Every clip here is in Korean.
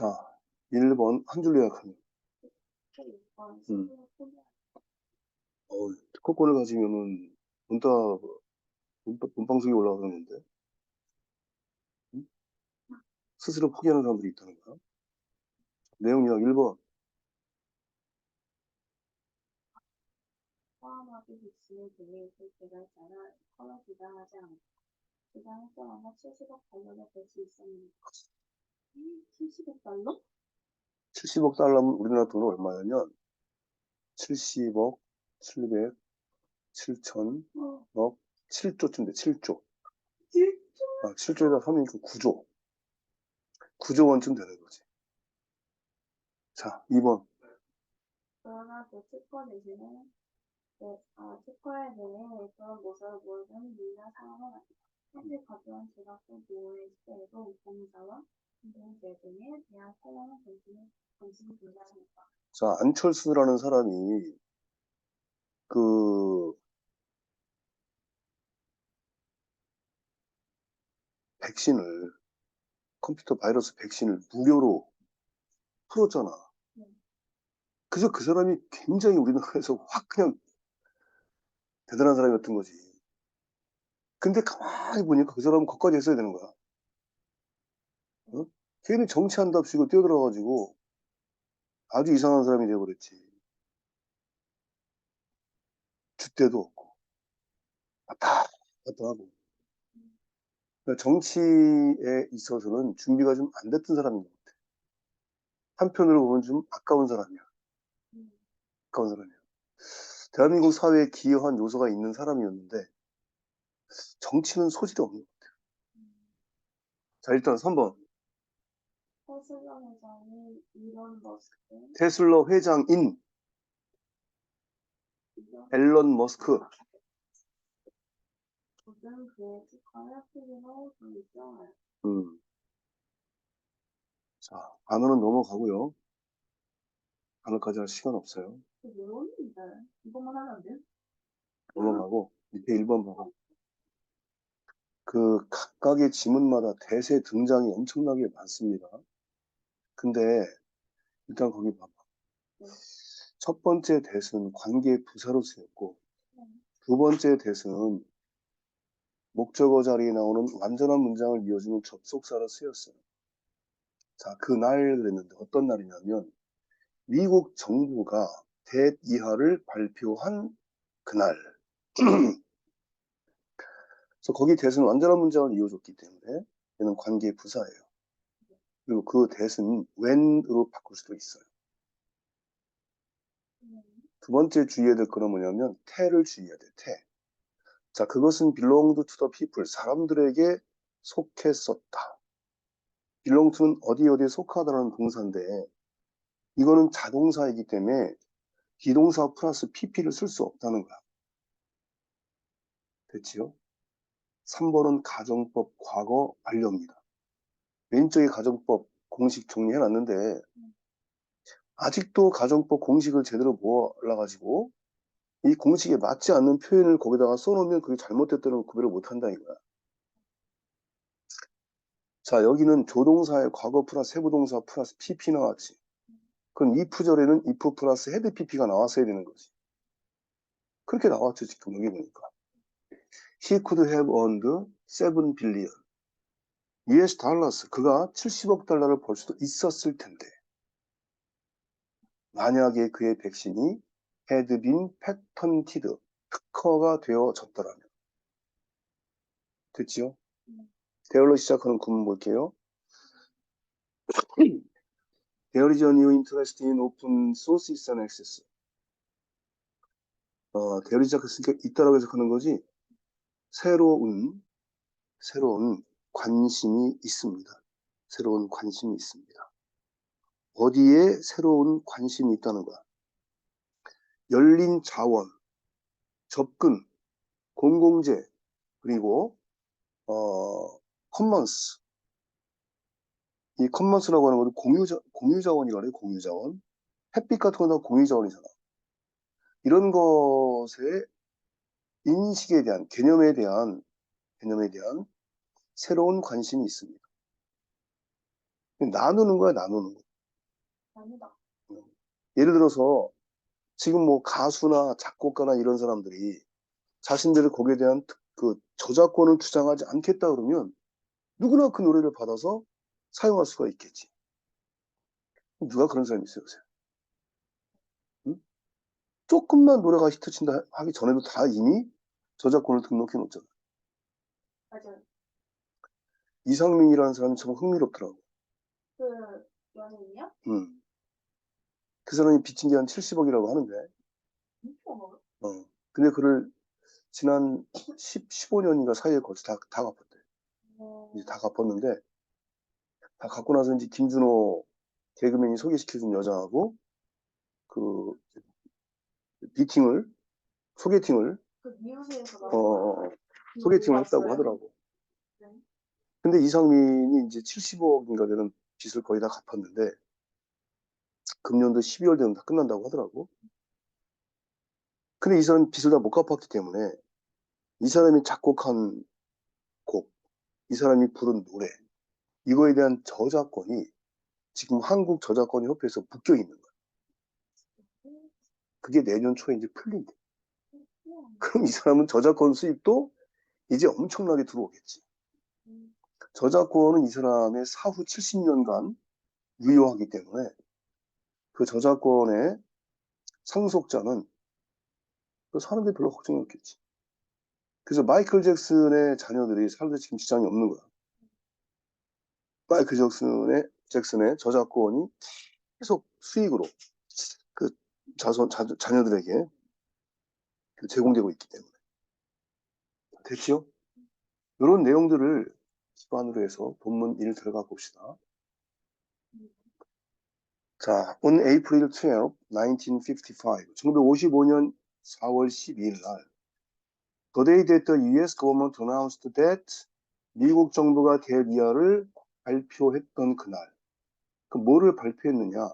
자, 1번 한 줄로 요약하면 음. 어, 특허권을 가지면은 문다 문방, 문방석에 올라가는데 응? 스스로 포기하는 사람들이 있다는 거야. 내용 요약 1번 포함하기 위해 계획을 개발자라 커머지가 하지 않고 주당 활성화가 70억 달러가 될 수 있었는데 70억 달러? 70억 달러면 우리나라 돈으로 얼마냐면 70억 700 7천 어, 억 7조쯤 돼 7조 진짜? 아, 7조에다 3이니까 9조 9조 원쯤 되는 거지 자 2번 그러나 그 특허 대신에 네, 아, 특허에 대해 그런 것을 모르는 민사 상황은. 현재 가져온 제각종 보호의 시대에도 공사와 자 안철수라는 사람이 그 백신을 컴퓨터 바이러스 백신을 무료로 풀었잖아. 네. 그래서 그 사람이 굉장히 우리나라에서 확 그냥 대단한 사람이었던 거지. 근데 가만히 보니까 그 사람은 거기까지 했어야 되는 거야. 어? 괜히 정치한답시고 뛰어들어가지고 아주 이상한 사람이 되어버렸지. 줏대도 없고 왔다 갔다 하고. 그러니까 정치에 있어서는 준비가 좀 안 됐던 사람인 것 같아. 한편으로 보면 좀 아까운 사람이야. 음. 아까운 사람이야. 대한민국 사회에 기여한 요소가 있는 사람이었는데 정치는 소질이 없는 것 같아요. 자 일단 3번 테슬라 회장이 이런 머스크, 테슬라 회장인 앨런 머스크 모든 그의 특허를 필요로 보이죠. 음. 자 단어는 넘어가고요. 단어까지 할 시간 없어요. 모르는데 이것만 하면 안 돼? 넘어가고 밑에 1번 보고 그 각각의 지문마다 대세 등장이 엄청나게 많습니다. 근데 일단 거기 봐봐. 네. 첫 번째 대수는 관계 부사로 쓰였고 네. 두 번째 대수는 목적어 자리에 나오는 완전한 문장을 이어주는 접속사로 쓰였어요. 자, 그날 그랬는데 어떤 날이냐면 미국 정부가 대 이하를 발표한 그날. 그래서 거기 대수는 완전한 문장을 이어줬기 때문에 얘는 관계 부사예요. 그리고 그 대수는 when으로 바꿀 수도 있어요. 음, 두 번째 주의해야 될 거는 뭐냐면 te를 주의해야 돼. te. 자, 그것은 belonged to the people. 사람들에게 속했었다. belong to는 어디 어디에 속하다라는 동사인데 이거는 자동사이기 때문에 기동사 플러스 pp를 쓸 수 없다는 거야. 됐지요? 3번은 가정법 과거 완료입니다. 왼쪽에 가정법 공식 정리해놨는데 아직도 가정법 공식을 제대로 모아가지고 이 공식에 맞지 않는 표현을 거기다가 써놓으면 그게 잘못됐다는 걸 구별을 못한다 이거야. 자 여기는 조동사의 과거 플러스 세부동사 플러스 pp 나왔지. 그럼 if절에는 if 플러스 헤드 pp가 나왔어야 되는 거지. 그렇게 나왔죠 지금 여기 보니까. He could have earned 7 billion. US 달러스 그가 70억 달러를 벌 수도 있었을 텐데 만약에 그의 백신이 been patented 특허가 되어졌더라면 됐지요? 음. 대열로 시작하는 구문 볼게요. There is a new interest in open sources and access. 어, 대열이 시작했으니까 있다라고 해석하는 거지. 새로운 새로운 관심이 있습니다. 새로운 관심이 있습니다. 어디에 새로운 관심이 있다는 거야? 열린 자원, 접근, 공공재, 그리고 어, 커먼스. 이 커먼스라고 하는 것은 공유자, 공유자원이라고 공유자원. 햇빛 같은 건다 공유자원이잖아. 이런 것의 인식에 대한, 개념에 대한, 개념에 대한 새로운 관심이 있습니다. 나누는 거야, 나누는 거. 아니다. 예를 들어서 지금 뭐 가수나 작곡가나 이런 사람들이 자신들의 곡에 대한 특- 그 저작권을 주장하지 않겠다 그러면 누구나 그 노래를 받아서 사용할 수가 있겠지. 누가 그런 사람이 있어요, 요새? 응? 조금만 노래가 히트친다 하기 전에도 다 이미 저작권을 등록해 놓잖아. 맞아요. 이상민이라는 사람이 참 흥미롭더라고. 그 연예인이요? 음. 그 사람이 빚진 게 한 70억이라고 하는데, 먹어요. 어. 근데 그를 지난 10, 15년인가 사이에 걸쳐 다, 다 갚았대. 어, 이제 다 갚았는데, 다 갚고 나서 이제 김준호 개그맨이 소개시켜준 여자하고, 그, 미팅을, 소개팅을, 그 미우새에서 어, 어, 어, 소개팅을 했다고? 하더라고. 네. 근데 이상민이 이제 70억인가 되는 빚을 거의 다 갚았는데, 금년도 12월 되면 다 끝난다고 하더라고. 근데 이 사람이 빚을 다 못 갚았기 때문에, 이 사람이 작곡한 곡, 이 사람이 부른 노래, 이거에 대한 저작권이 지금 한국 저작권 협회에서 묶여 있는 거야. 그게 내년 초에 이제 풀린대. 음, 그럼 이 사람은 저작권 수입도 이제 엄청나게 들어오겠지. 음, 저작권은 이 사람의 사후 70년간 유효하기 때문에 그 저작권의 상속자는 그 사람들이 별로 걱정이 없겠지. 그래서 마이클 잭슨의 자녀들이 살도 지금 지장이 없는 거야. 마이클 잭슨의, 잭슨의 저작권이 계속 수익으로 그 자손, 자, 자녀들에게 그 제공되고 있기 때문에. 됐죠? 이런 내용들을 기반으로 해서 본문 1 들어가 봅시다. 자, on April 12, 1955, 1955년 4월 12일 날, the day that the U.S. government announced that 미국 정부가 대비아를 발표했던 그날, 그 뭐를 발표했느냐?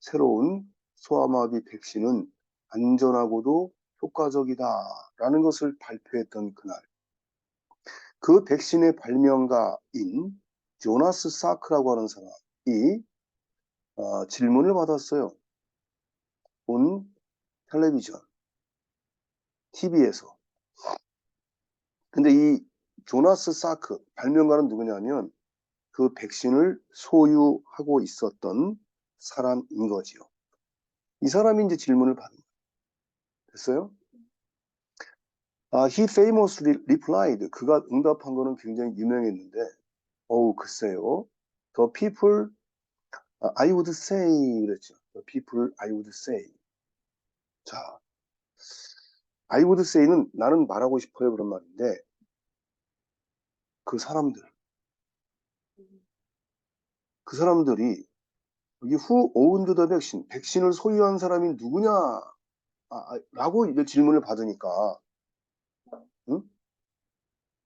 새로운 소아마비 백신은 안전하고도 효과적이다 라는 것을 발표했던 그날. 그 백신의 발명가인 조나스 사크라고 하는 사람이 어, 질문을 받았어요. 온 텔레비전, TV에서. 근데 이 조나스 사크, 발명가는 누구냐면 그 백신을 소유하고 있었던 사람인 거지요. 이 사람이 이제 질문을 받은 거예요. 됐어요? 아, he famously replied. 그가 응답한 거는 굉장히 유명했는데, 어우, 글쎄요. The people, 아, I would say, 그랬죠. The people, I would say. 자, I would say는 나는 말하고 싶어요. 그런 말인데, 그 사람들, 그 사람들이, 여기 who owned the vaccine, 백신을 소유한 사람이 누구냐, 아, 아, 라고 이제 질문을 받으니까, 응?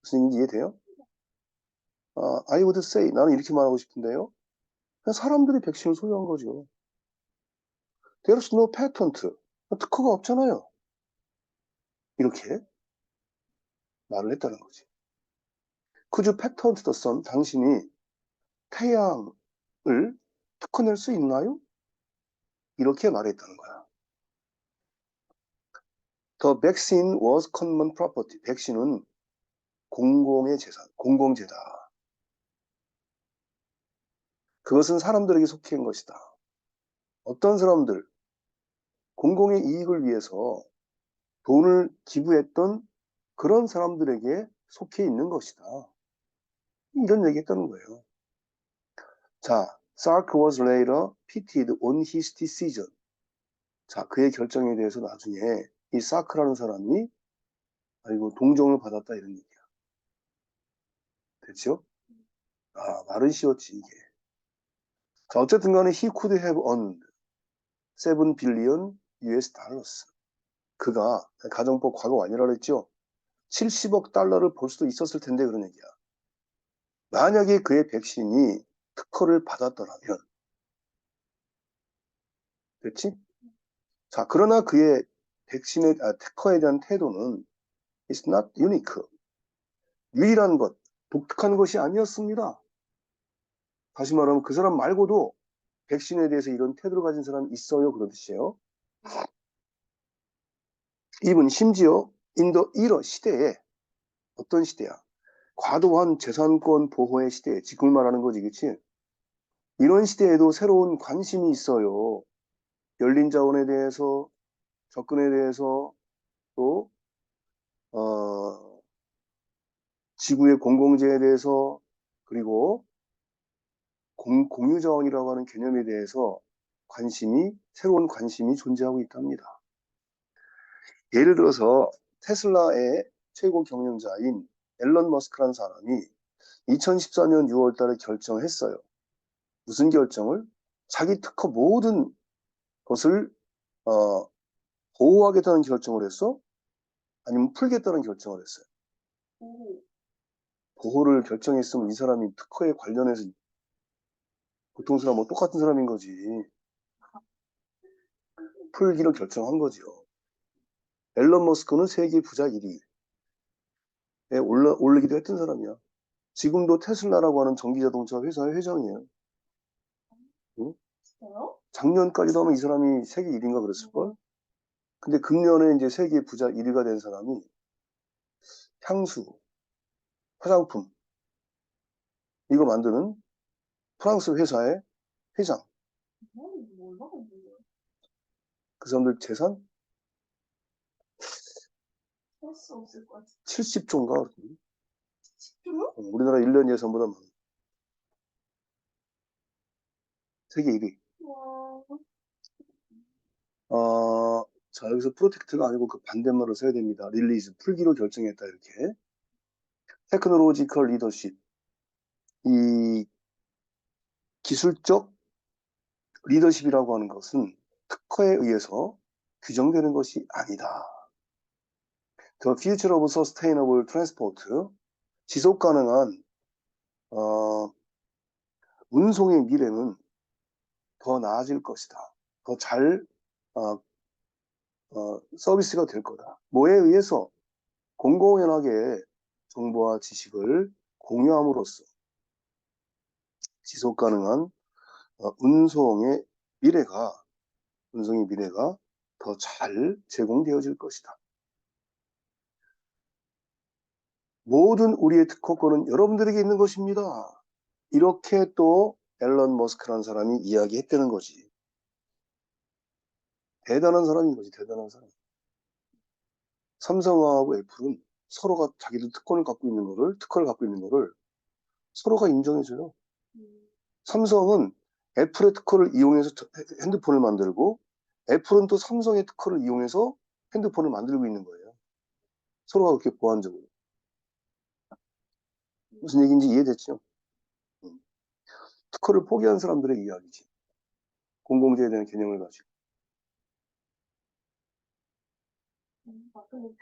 무슨 얘기인지 이해돼요? 아, I would say, 나는 이렇게 말하고 싶은데요. 그냥 사람들이 백신을 소유한 거죠. There's no patent. 특허가 없잖아요. 이렇게 말을 했다는 거지. You patent the sun? 당신이 태양을 특허낼 수 있나요? 이렇게 말했다는 거야. The vaccine was common property. 백신은 공공의 재산, 공공재다. 그것은 사람들에게 있는 것이다. 어떤 사람들, 공공의 이익을 위해서 돈을 기부했던 그런 사람들에게 속해 있는 것이다. 이런 얘기 했다는 거예요. 자, Sark was later pitied on his decision. 자, 그의 결정에 대해서 나중에 이 사크라는 사람이 아이고 동정을 받았다 이런 얘기야. 됐죠? 아, 말은 쉬웠지 이게. 자, 어쨌든 간에 he could have earned 7 billion US dollars. 그가 가정법 과거 완료라 그랬죠? 70억 달러를 벌 수도 있었을 텐데 그런 얘기야. 만약에 그의 백신이 특허를 받았더라면 됐지? 자, 그러나 그의 백신의 아, 특허에 대한 태도는 is not unique. 유일한 것, 독특한 것이 아니었습니다. 다시 말하면 그 사람 말고도 백신에 대해서 이런 태도를 가진 사람이 있어요. 그런 뜻이에요. 이분 심지어 인도 1호 시대에 어떤 시대야? 과도한 재산권 보호의 시대, 지금을 말하는 거지, 그치? 이런 시대에도 새로운 관심이 있어요. 열린 자원에 대해서, 접근에 대해서, 또, 어, 지구의 공공재에 대해서, 그리고 공, 공유 자원이라고 하는 개념에 대해서 관심이, 새로운 관심이 존재하고 있답니다. 예를 들어서 테슬라의 최고 경영자인 앨런 머스크라는 사람이 2014년 6월 달에 결정을 했어요. 무슨 결정을? 자기 특허 모든 것을 어, 보호하겠다는 결정을 했어? 아니면 풀겠다는 결정을 했어요? 오, 보호를 결정했으면 이 사람이 특허에 관련해서 보통 사람하고 똑같은 사람인 거지. 풀기로 결정한 거죠. 앨런 머스크는 세계 부자 1위에 올라, 올리기도 했던 사람이야. 지금도 테슬라라고 하는 전기자동차 회사의 회장이에요. 진짜요? 작년까지도 하면 이 사람이 세계 1위인가 그랬을걸? 근데 금년에 이제 세계 부자 1위가 된 사람이 향수, 화장품, 이거 만드는 프랑스 회사의 회장. 그 사람들 재산 할수 없을 것 같아. 70조인가? 진짜요? 우리나라 1년 예산보다 많아. 세계 1위. 와, 어, 자, 여기서 프로텍트가 아니고 그 반대말로 써야 됩니다. 릴리즈, 풀기로 결정했다, 이렇게. 테크놀로지컬 리더십. 이 기술적 리더십이라고 하는 것은 특허에 의해서 규정되는 것이 아니다. The future of sustainable transport. 지속 가능한, 어, 운송의 미래는 더 나아질 것이다. 더 잘, 어, 어, 서비스가 될 거다. 뭐에 의해서 공공연하게 정보와 지식을 공유함으로써 지속 가능한 어, 운송의 미래가 운송의 미래가 더 잘 제공되어질 것이다. 모든 우리의 특허권은 여러분들에게 있는 것입니다. 이렇게 또 앨런 머스크라는 사람이 이야기했다는 거지. 대단한 사람인 거지, 대단한 사람. 삼성하고 애플은 서로가 자기들 특권을 갖고 있는 거를, 특허를 갖고 있는 거를 서로가 인정해줘요. 음, 삼성은 애플의 특허를 이용해서 저- 핸드폰을 만들고, 애플은 또 삼성의 특허를 이용해서 핸드폰을 만들고 있는 거예요. 서로가 그렇게 보완적으로. 무슨 얘기인지 이해됐죠? 음. 특허를 포기한 사람들의 이야기지. 공공재에 대한 개념을 가지고. 음, 아, 근데